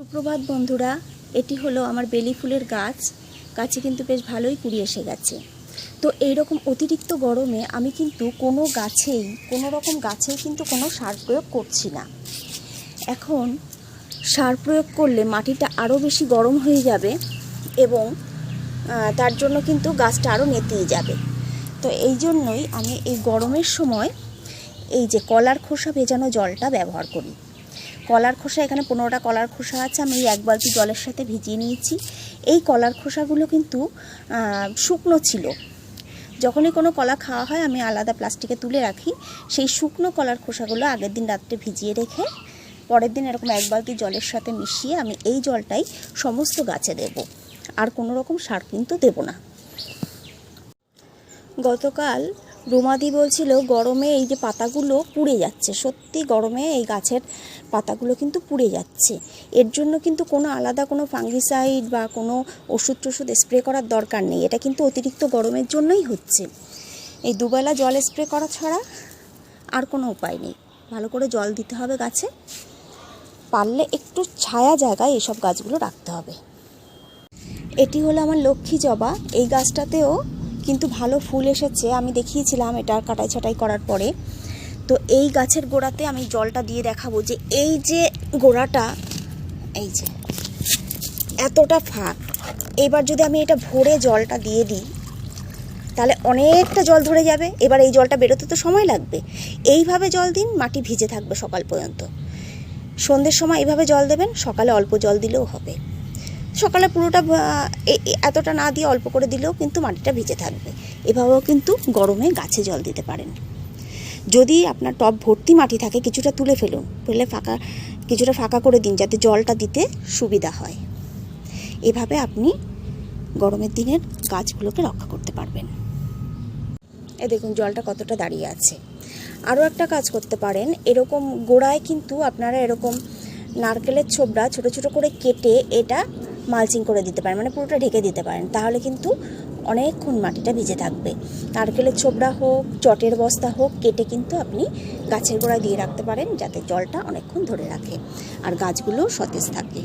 সুপ্রভাত বন্ধুরা, এটি হলো আমার বেলি ফুলের গাছ। গাছে কিন্তু বেশ ভালোই কুড়ি এসে গেছে। তো এই রকম অতিরিক্ত গরমে আমি কিন্তু কোনো গাছেই, কোনো রকম গাছেই কিন্তু কোনো সার প্রয়োগ করছি না। এখন সার প্রয়োগ করলে মাটিটা আরও বেশি গরম হয়ে যাবে এবং তার জন্য কিন্তু গাছটা আরও নেতিয়ে যাবে। তো এই জন্যই আমি এই গরমের সময় এই যে কলার খোসা ভেজানো জলটা ব্যবহার করি। কলার খোসা, এখানে পনেরোটা কলার খোসা আছে, আমি এই এক বালতি জলের সাথে ভিজিয়ে নিয়েছি। এই কলার খোসাগুলো কিন্তু শুকনো ছিল। যখনই কোনো কলা খাওয়া হয়, আমি আলাদা প্লাস্টিকে তুলে রাখি। সেই শুকনো কলার খোসাগুলো আগের দিন রাত্রে ভিজিয়ে রেখে, পরের দিন এরকম এক বালতি জলের সাথে মিশিয়ে আমি এই জলটাই সমস্ত গাছে দেব। আর কোনো রকম সার কিন্তু দেব না। গতকাল রুমাদি বলছিল, গরমে এই যে পাতাগুলো পুড়ে যাচ্ছে, সত্যি গরমে এই গাছের পাতাগুলো কিন্তু পুড়ে যাচ্ছে। এর জন্য কিন্তু কোনো আলাদা কোনো ফাঙ্গিসাইড বা কোনো ওষুধ টষুধ স্প্রে করার দরকার নেই। এটা কিন্তু অতিরিক্ত গরমের জন্যই হচ্ছে। এই দুবেলা জল স্প্রে করা ছাড়া আর কোনো উপায় নেই। ভালো করে জল দিতে হবে গাছে। পারলে একটু ছায়া জায়গায় এসব গাছগুলো রাখতে হবে। এটি হলো আমার লক্ষ্মী জবা। এই গাছটাতেও কিন্তু ভালো ফুল এসেছে। আমি দেখিয়েছিলাম এটা কাটাই ছাটাই করার পরে। তো এই গাছের গোড়াতে আমি জলটা দিয়ে দেখাবো যে এই যে গোড়াটা, এই যে, এতটা ফাঁক। এবার যদি আমি এটা ভরে জলটা দিয়ে দিই, তাহলে অনেকটা জল ধরে যাবে। এবার এই জলটা বেরোতে তো সময় লাগবে। এইভাবে জল দিন, মাটি ভিজে থাকবে সকাল পর্যন্ত। সন্ধ্যের সময় এইভাবে জল দেবেন, সকালে অল্প জল দিলেও হবে। সকালে পুরোটা এতটা না দিয়ে অল্প করে দিলেও কিন্তু মাটিটা ভিজে থাকবে। এভাবেও কিন্তু গরমে গাছে জল দিতে পারেন। যদি আপনার টব ভর্তি মাটি থাকে, কিছুটা তুলে ফেলুন। ফেলে ফাঁকা, কিছুটা ফাঁকা করে দিন যাতে জলটা দিতে সুবিধা হয়। এভাবে আপনি গরমের দিনের গাছগুলোকে রক্ষা করতে পারবেন। এ দেখুন, জলটা কতটা দাঁড়িয়ে আছে। আরও একটা কাজ করতে পারেন। এরকম গোড়ায় কিন্তু আপনারা এরকম নারকেলের ছোবড়া ছোট ছোট করে কেটে এটা মালচিং করে দিতে পারেন মানে পুরোটা ঢেকে দিতে পারেন, তাহলে কিন্তু অনেকক্ষণ মাটিটা ভিজে থাকবে। নারকেলের ছোবড়া হোক, চটের বস্তা হোক, কেটে কিন্তু আপনি গাছের গোড়ায় দিয়ে রাখতে পারেন, যাতে জলটা অনেকক্ষণ ধরে রাখে। আর গাছগুলো সতেজ থাকে।